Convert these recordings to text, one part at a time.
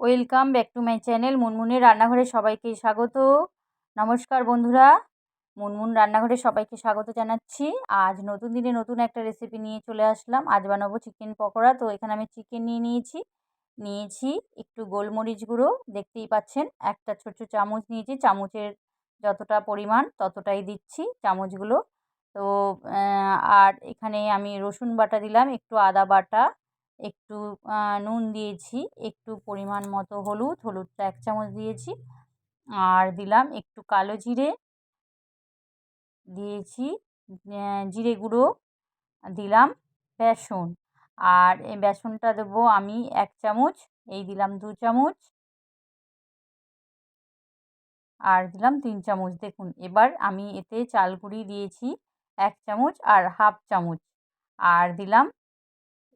Welcome back to my channel মুনমুনের রান্নাঘরে সবাইকে স্বাগত। নমস্কার বন্ধুরা, মুনমুন রান্নাঘরে সবাইকে স্বাগত জানাচ্ছি। আজ নতুন দিনে নতুন একটা রেসিপি নিয়ে চলে আসলাম। আজ বানাবো চিকেন পকোড়া। তো এখানে আমি চিকেন নিয়ে নিয়েছি। নিয়েছি একটু গোলমরিচ গুঁড়ো। দেখতেই পাচ্ছেন, একটা ছোট চামচ নিয়েছি। চামচের যতটা পরিমাণ ততটাই দিচ্ছি চামচগুলো। তো আর এখানে আমি রসুন বাটা দিলাম, একটু আদা বাটা। একটু নুন দিয়েছি, একটু পরিমাণ মতো হলুদ, হলুদটা এক চামচ দিয়েছি। আর দিলাম একটু কালো জিরে। দিয়েছি জিরে গুঁড়ো। দিলাম বেসন। আর এই বেসনটা দেবো আমি এক চামচ, এই দিলাম দু চামচ। আর দিলাম তিন চামচ। দেখুন, এবার আমি এতে চাল গুঁড়ি দিয়েছি এক চামচ আর হাফ চামচ। আর দিলাম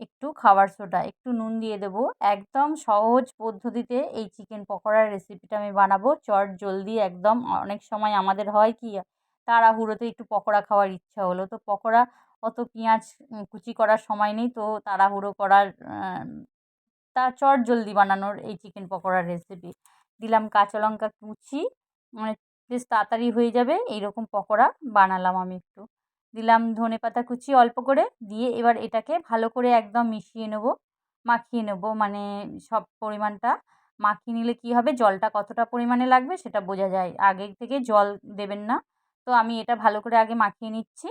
একটু খাবার সোডা, একটু নুন দিয়ে দেবো। একদম সহজ পদ্ধতিতে এই চিকেন পকোড়ার রেসিপিটা আমি বানাবো। চট জলদি একদম অনেক সময় আমাদের হয় কি, তাড়াহুড়োতে একটু পকোড়া খাওয়ার ইচ্ছা হলো। তো পকোড়া অত পেঁয়াজ কুচি করার সময় নেই। তো তাড়াহুড়ো করার তা চট জলদি বানানোর এই চিকেন পকোড়ার রেসিপি দিলাম কাঁচা লঙ্কা কুচি মানে বেশ তাড়াতাড়ি হয়ে যাবে। এইরকম পকোড়া বানালাম আমি একটু। দিলাম ধনে পাতা কুচি অল্প করে, দিয়ে এবার এটাকে ভালো করে একদম মিশিয়ে নেব, মাখিয়ে নেব। মানে সব পরিমাণটা মাখিয়ে নিলে কী হবে, জলটা কতটা পরিমাণে লাগবে সেটা বোঝা যায়। আগে থেকে জল দেবেন না। তো আমি এটা ভালো করে আগে মাখিয়ে নিচ্ছি।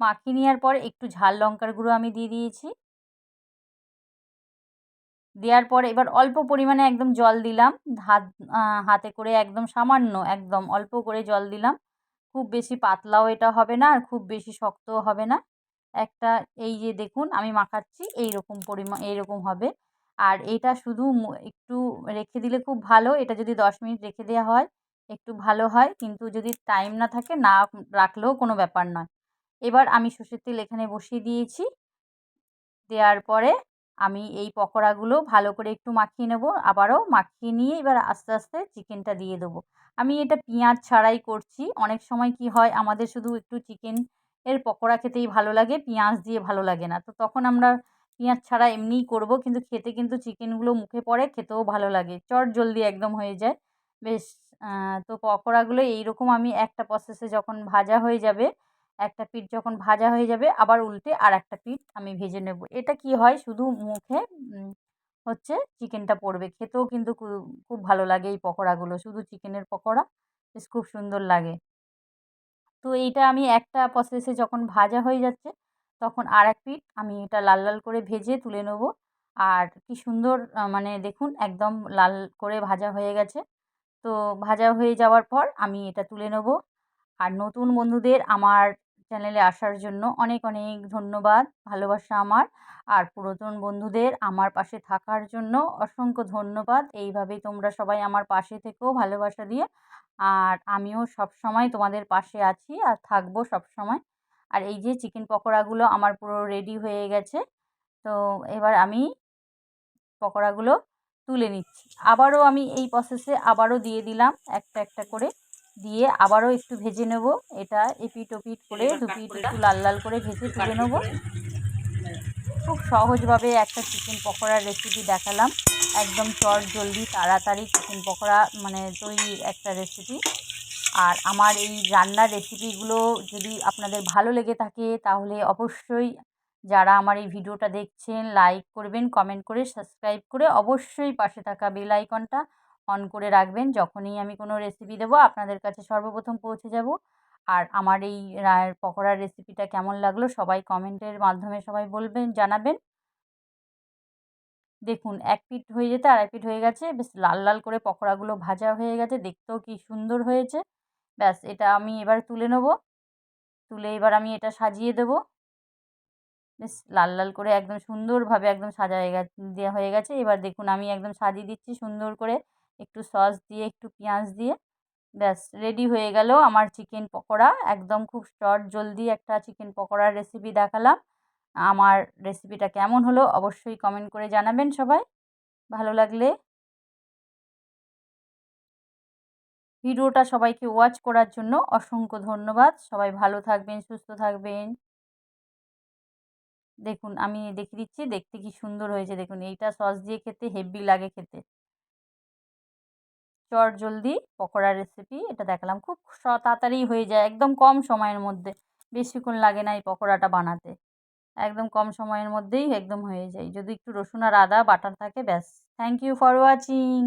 মাখিয়ে নেওয়ার পর একটু ঝাল লঙ্কার গুঁড়ো আমি দিয়ে দিয়েছি। দেওয়ার পরে এবার অল্প পরিমাণে একদম জল দিলাম। হাত হাতে করে একদম সামান্য একদম অল্প করে জল দিলাম। খুব বেশি পাতলাও এটা হবে না আর খুব বেশি শক্তও হবে না। একটা এই যে দেখুন আমি মাখাচ্ছি এই রকম পরিমাণ এইরকম হবে। আর এটা শুধু একটু রেখে দিলে খুব ভালো। এটা যদি দশ মিনিট রেখে দেওয়া হয় একটু ভালো হয়। কিন্তু যদি টাইম না থাকে না রাখলেও কোনো ব্যাপার নয়। এবার আমি সর্ষের তেল এখানে বসিয়ে দিয়েছি। দেওয়ার পরে আমি এই পকোড়াগুলো ভালো করে একটু মাখিয়ে নেব, আবারও মাখিয়ে নিয়ে এবার আস্তে আস্তে চিকেনটা দিয়ে দেবো। আমি এটা পেঁয়াজ ছাড়াই করছি, অনেক সময় কি হয় আমাদের শুধু একটু চিকেন এর পকোড়া খেতেই ভালো লাগে, পেঁয়াজ দিয়ে ভালো লাগে না। তো তখন আমরা পেঁয়াজ ছাড়া এমনিই করব, কিন্তু খেতে কিন্তু চিকেনগুলো মুখে পড়ে, খেতেও ভালো লাগে। চট জলদি একদম হয়ে যায়। বেশ তো পকোড়াগুলো এইরকম আমি একটা প্রসেসে যখন ভাজা হয়ে যাবে একটা পিঠ যখন ভাজা হয়ে যাবে, আবার উল্টে আর একটা পিঠ আমি ভেজে নেব। এটা কি হয়? শুধু মুখে হচ্ছে চিকেনটা পড়বে। খেতেও কিন্তু খুব ভালো লাগে এই পকোড়াগুলো। শুধু চিকেনের পকোড়া, বেশ খুব সুন্দর লাগে। তো এইটা আমি একটা প্রসেসে যখন ভাজা হয়ে যাচ্ছে, তখন আর এক পিঠ আমি এটা লাল লাল করে ভেজে তুলে নেব। আর কি সুন্দর মানে দেখুন একদম লাল করে ভাজা হয়ে গেছে। তো ভাজা হয়ে যাওয়ার পর আমি এটা তুলে নেব। আর নতুন বন্ধুদের আমার চ্যানেলে আসার জন্য অনেক অনেক ধন্যবাদ। ভালোবাসা আমার। আর পুরাতন বন্ধুদের আমার পাশে থাকার জন্য অসংখ্য ধন্যবাদ। এইভাবেই তোমরা সবাই আমার পাশে থেকেও ভালোবাসা দিয়ে। আর আমিও সব সময় তোমাদের পাশে আছি আর থাকব সব সময় আর এই যে চিকেন পকোড়াগুলো আমার পুরো রেডি হয়ে গেছে, তো এবার আমি পকোড়াগুলো তুলে নিচ্ছি। আবারও আমি এই প্রসেসে আবারও দিয়ে দিলাম একটা একটা করে। দিয়ে আবারও একটু ভেজে নেব। এটা এপিট ওপিট করে দুপিট একটু লাল লাল করে ভেজে তুলে নেব। খুব সহজভাবে একটা চিকেন পকোড়ার রেসিপি দেখালাম। একদম চট জলদি তাড়াতাড়ি চিকেন পকোড়া মানে তৈরির একটা রেসিপি আর আমার এই রান্নার রেসিপিগুলো যদি আপনাদের ভালো লেগে থাকে তাহলে অবশ্যই যারা আমার এই ভিডিওটা দেখছেন লাইক করবেন কমেন্ট করে সাবস্ক্রাইব করে অবশ্যই পাশে থাকা বেল আইকনটা অন করে রাখবেন। যখনই আমি কোনো রেসিপি দেবো, আপনাদের কাছে সর্বপ্রথম পৌঁছে যাব। আর আমার এই পকোড়ার রেসিপিটা কেমন লাগল, সবাই কমেন্টের মাধ্যমে সবাই বলবেন, জানাবেন। দেখুন, এক পিঠ হয়ে যেতে আর এক পিঠ হয়ে গেছে। বেশ লাল লাল করে পকোড়াগুলো ভাজা হয়ে গেছে। দেখতেও কি সুন্দর হয়েছে। ব্যাস, এটা আমি এবার তুলে নেব। তুলে এবার আমি এটা সাজিয়ে দেব। বেশ লাল লাল করে একদম সুন্দরভাবে একদম সাজা হয়ে গেছে, দেওয়া হয়ে গেছে। এবার দেখুন, আমি একদম সাজিয়ে দিচ্ছি সুন্দর করে। একটু সস দিয়ে, একটু পেঁয়াজ দিয়ে, ব্যাস রেডি হয়ে গেল আমার চিকেন পকোড়া। একদম খুব শর্ট জলদি একটা চিকেন পকোড়ার রেসিপি দেখালাম। আমার রেসিপিটা কেমন হলো অবশ্যই কমেন্ট করে জানাবেন সবাই। ভালো লাগলে ভিডিওটা সবাইকে ওয়াচ করার জন্য অসংখ্য ধন্যবাদ। সবাই ভালো থাকবেন, সুস্থ থাকবেন। দেখুন, আমি দেখিয়ে দিচ্ছি, দেখতে কি সুন্দর হয়েছে। দেখুন, এইটা সস দিয়ে খেতে, হেভি লাগে খেতে। চট জলদি পকোড়া রেসিপি এটা দেখালাম খুব তাড়াতাড়ি হয়ে যায়, একদম কম সময়ের মধ্যে। বেশিক্ষণ লাগে না এই পকোড়াটা বানাতে। একদম কম সময়ের মধ্যেই একদম হয়ে যায়। যদি একটু রসুন আর আদা, বাটার থাকে, ব্যাস। Thank you for watching